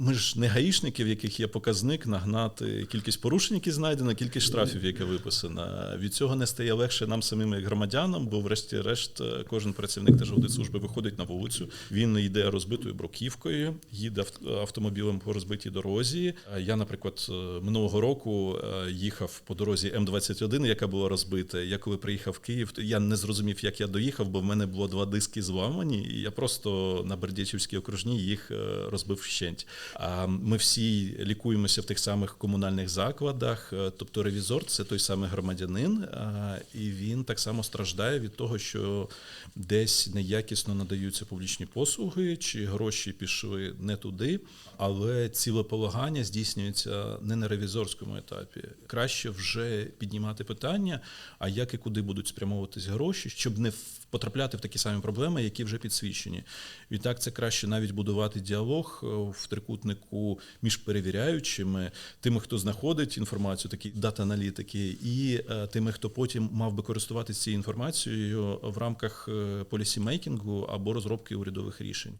ми ж не гаїшники, в яких є показник нагнати кількість порушень, які знайдено, кількість штрафів, яка виписана. Від цього не стає легше нам самим як громадянам, бо, врешті-решт, е, кожен працівник Держаудитслужби виходить на вулицю. Він йде розбитою бруківкою, їде автомобілем по розбитій дорозі. Е, Я, наприклад, е, минулого року їхав по дорозі М21, яка була розбита. Я коли приїхав в Київ, я не зрозумів, як я доїхав, бо в мене було два диски зламані, і я просто на Бердячівській окружній їх розбив вщент. Ми всі лікуємося в тих самих комунальних закладах. е, Тобто ревізор це той самий громадянин, і він так само страждає від того, що десь неякісно надаються публічні послуги, чи гроші пішли не туди, але цілеполагання здійснюється не на ревізорському етапі. Краще вже піднімати питання, а як і куди будуть спрямовуватись гроші, щоб не потрапляти в такі самі проблеми, які вже підсвічені. Відтак це краще навіть будувати діалог е, в трикутнику між перевіряючими, тими, хто знаходить інформацію, такі дата-аналітики, і е, тими, хто потім мав би користуватися цією інформацією в рамках полісімейкінгу або розробки урядових рішень.